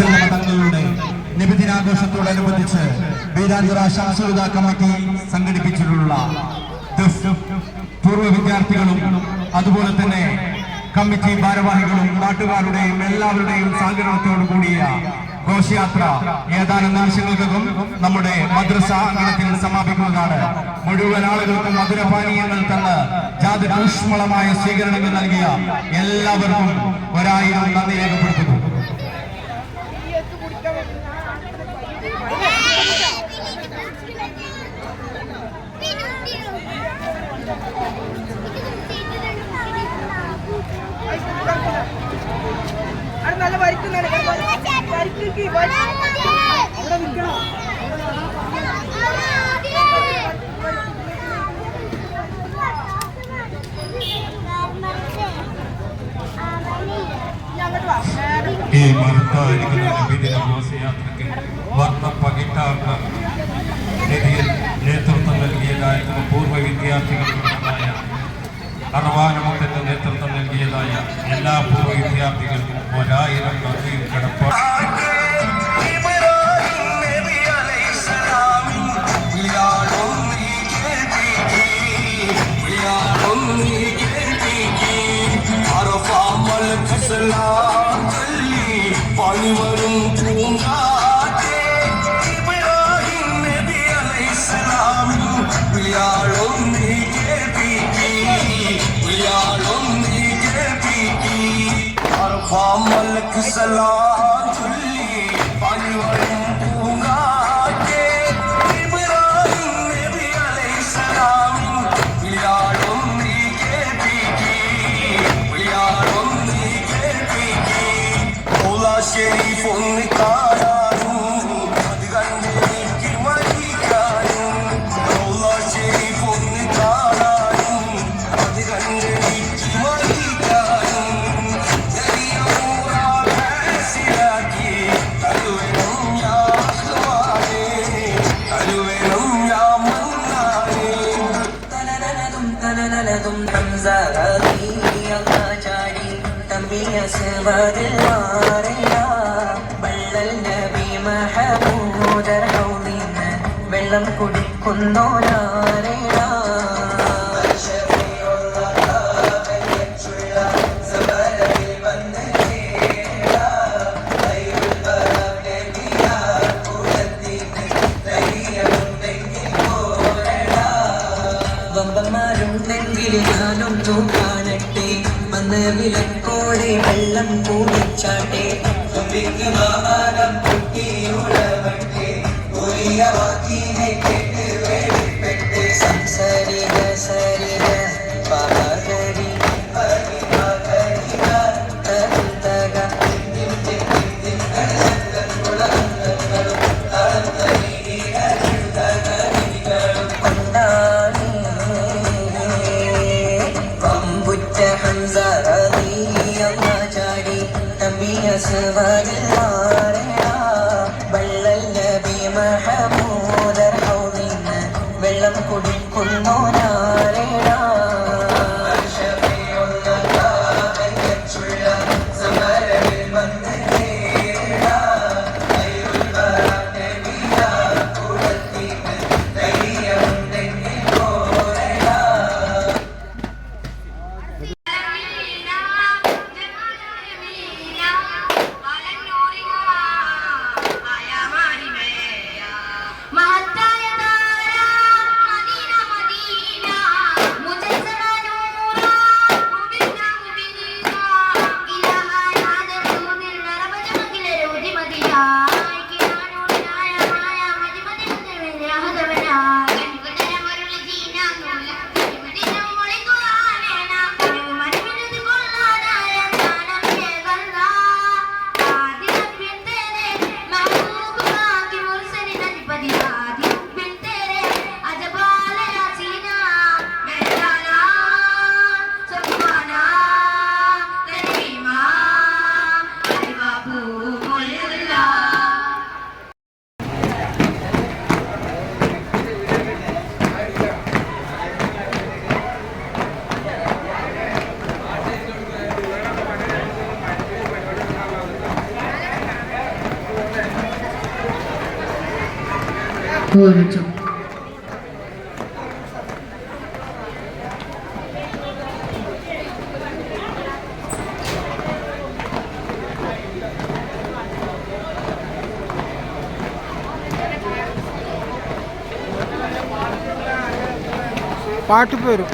വസല്ലമ തങ്ങളുടെ നിബിദിനാഘോഷത്തോടനുബന്ധിച്ച് വീരാഞ്ചിറ ശംസുദ കമ്മിറ്റി സംഘടിപ്പിച്ചിട്ടുള്ള പൂർവ വിദ്യാർത്ഥികളും അതുപോലെ തന്നെ കമ്മിറ്റി ഭാരവാഹികളും നാട്ടുകാരുടെയും എല്ലാവരുടെയും സഹകരണത്തോടു കൂടിയ ഘോഷയാത്ര ഏതാനും നിമിഷങ്ങൾക്കകം നമ്മുടെ മദ്രസ അങ്കണത്തിൽ സമാപിക്കുന്നതാണ്. മുഴുവൻ ആളുകൾക്കും മധുരപാനീയങ്ങൾ തന്ന് ജാതി ഊഷ്മളമായ സ്വീകരണങ്ങൾ നൽകിയ എല്ലാവർക്കും ഒരായിരം നന്ദി രേഖപ്പെടുത്തുന്നു. Let's go. അറവാനമുഖത്തിന് നേതൃത്വം നൽകിയതായ എല്ലാ പൂർവ വിദ്യാർത്ഥികൾക്കും ഒരായിരം നന്ദിയും കടപ്പാട്. പണിവരും ਸਲਾਹ ਜੀ ਪੰਜ ਵਾਰੀ ചാടി തമ്പിയസ് ബദിൽ മാറിയ വള്ളൽ നബി മഹമൂദർ ഹൗലിന് വെള്ളം കുടിക്കുന്നോരാരേടാ വമ്പന്മാരുണ്ടെങ്കിൽ ഞാനൊന്നു കാണട്ടെ വന്ന് വിലക്കോടെ വെള്ളം കൂടിച്ചാട്ടെ. വാഹനം കുട്ടിയുളവട്ടെ ഒരിയ വാക്കിനെ കേട്ട് വേടിപ്പെട്ട് സംസരിക സരിക ഹംസ റളിയല്ലാ ചാടി തമ്പിയസ് വരിൽ മാറിയ പാട്ട് പോരും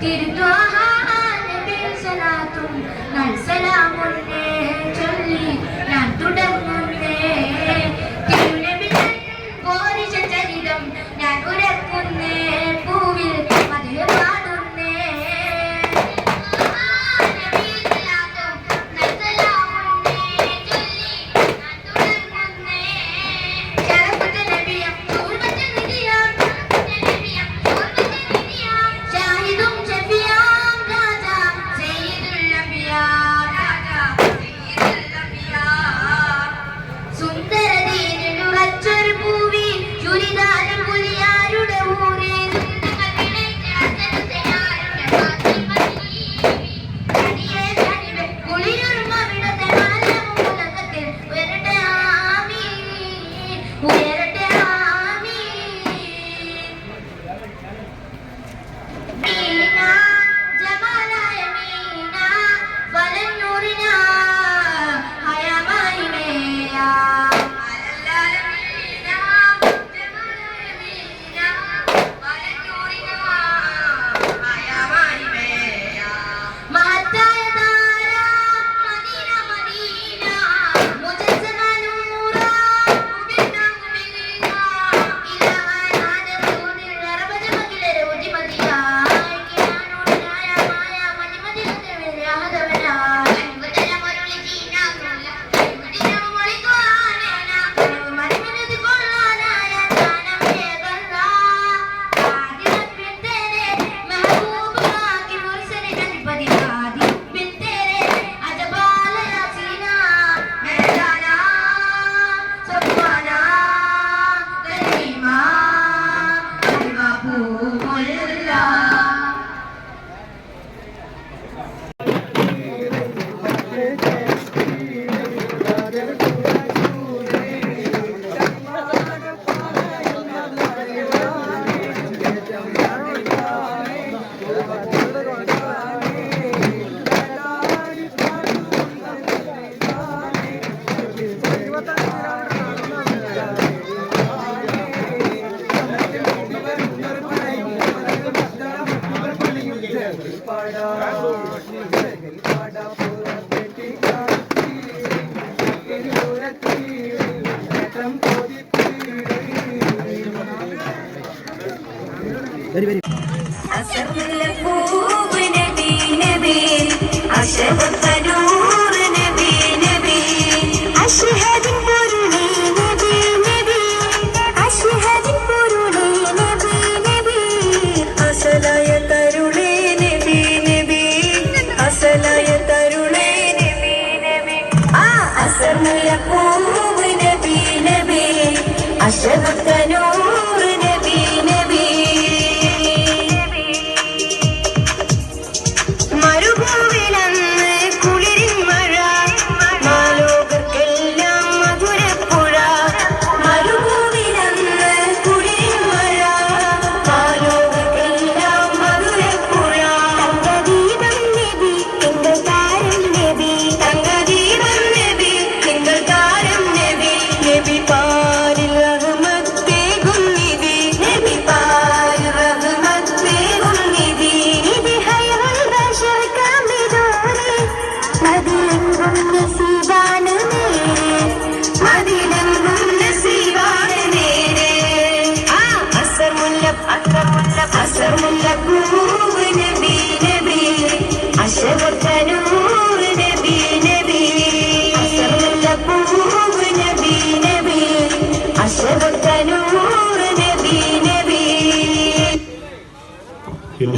ترتاها آن بالسلام سلام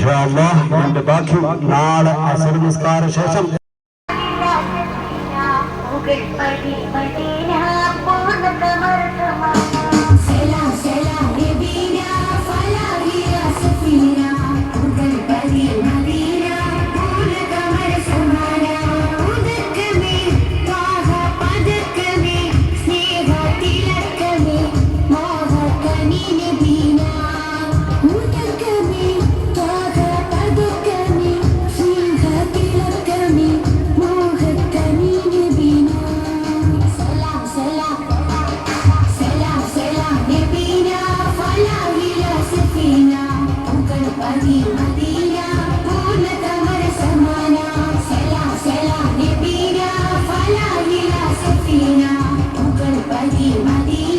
ഇൻഷാ ഇൻഷാല്ല ബാക്കി. നാളെ അസർ നിസ്കാര ശേഷം 많이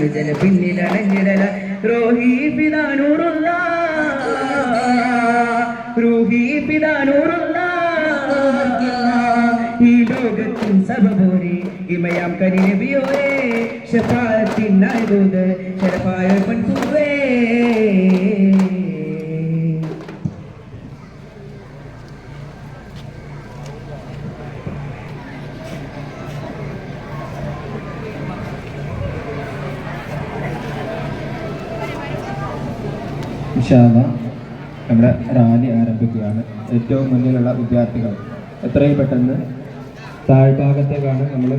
അനുജന പിന്നിലണഞ്ഞിടല രോഹി പിതാനൂറുള്ള രോഹി പിതാനൂറുള്ള ഈ ലോകത്തും സഭപോരെ ഇമയാം കരിനബിയോരെ ഷഫാത്തിനായതോത് ഷറഫായ പൺപൂവേ ഇൻഷാല്ല നമ്മുടെ റാലി ആരംഭിക്കുകയാണ്. ഏറ്റവും മുന്നിലുള്ള വിദ്യാർത്ഥികൾ എത്രയും പെട്ടെന്ന് താഴ്ഭാഗത്തേക്കാണ് നമ്മൾ